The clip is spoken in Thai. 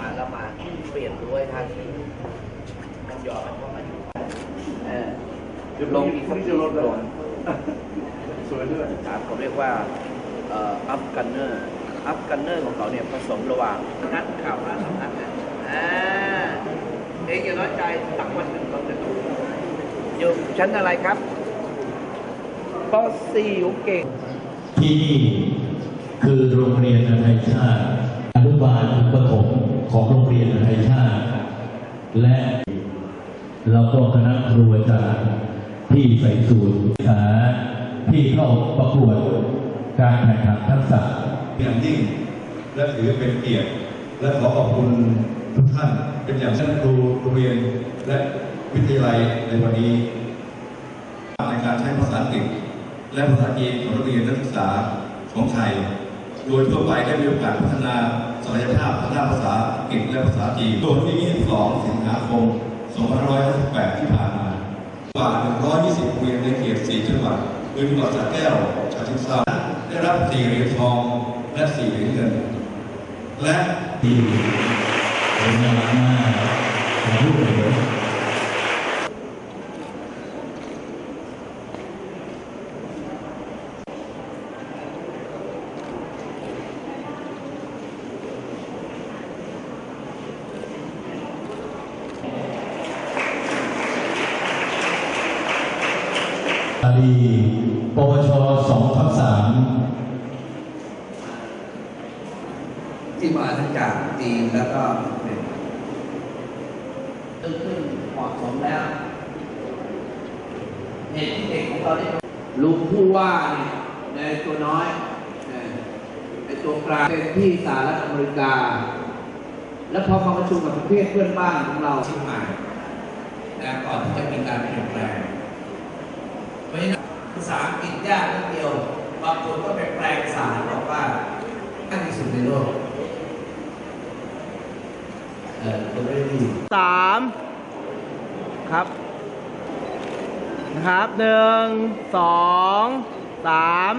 มาแล้วมาเปลี่ยนด้วยท่านต้องยอมมันเข้ามาอยู่เออลงอีกสักทีลงสวยด้วยครับเขาเรียกว่าเอ่ออัพกันเนอร์อัพกันเนอร์ของเขาเนี่ยผสมระหว่างนัดข่าวหน้าสำนักนะอ่าเองอย่าน้อยใจสักวันหนึ่งเราจะดูอยู่ชั้นอะไรครับป .4 อยู่เก่งที่นี่คือโรงเรียนอไทยชาติ รียนไทยชาติ และเราก็คณะครูอาจารย์ที่ใส่สูตรศึกษาที่เข้าประกวดการแข่งขันทักษะเป็นอย่างยิ่ง และถือเป็นเกียรติ และขอขอบคุณทุกท่าน เป็นอย่างท่นครูโรงเรียนและวิทยาลัยในวันนี้ในการใช้ภาษาอังกฤษและภาษาจีนของนักเรียนนักศึกษาของไทย โดยทั่วไปได้มีโอกาสพัฒนาศักยภาพ ด้านภาษาอังกฤษและภาษาจีนโดยที่2สิงหาคม 2558 ที่ผ่านมากว่า 120โรงเรียนในเขต 4 จังหวัดโดยมีจังหวัดสระแก้วฉะเชิงเทราได้รับ 4 เหรียญทองและ 4 เหรียญเงิน และที่เป็นงานหน้าของผู้บริหาร อาลีปวชสองทับสามที่มาทั้งจากจีนแล้วก็เนี่ยตึ้งขึ้นเหมาะสมแล้วเหตุที่เด็กของเราได้ลุงผู้ว่าเนี่ยในตัวน้อยในตัวกลางเป็นที่สหรัฐอเมริกา แล้วพอมาประชุมกับประเทศเพื่อนบ้านของเราเชียงใหม่ก่อนที่จะมีการเปลี่ยนแปลง ราะฉะนั้นภาษาอังกฤษยากนิดเดียว บางคนก็ไปแปลงภาษาบอกว่าท่านที่สุดในโลกเออจะไม่ได้ดีสามครับนะครับหนึ่งสองสาม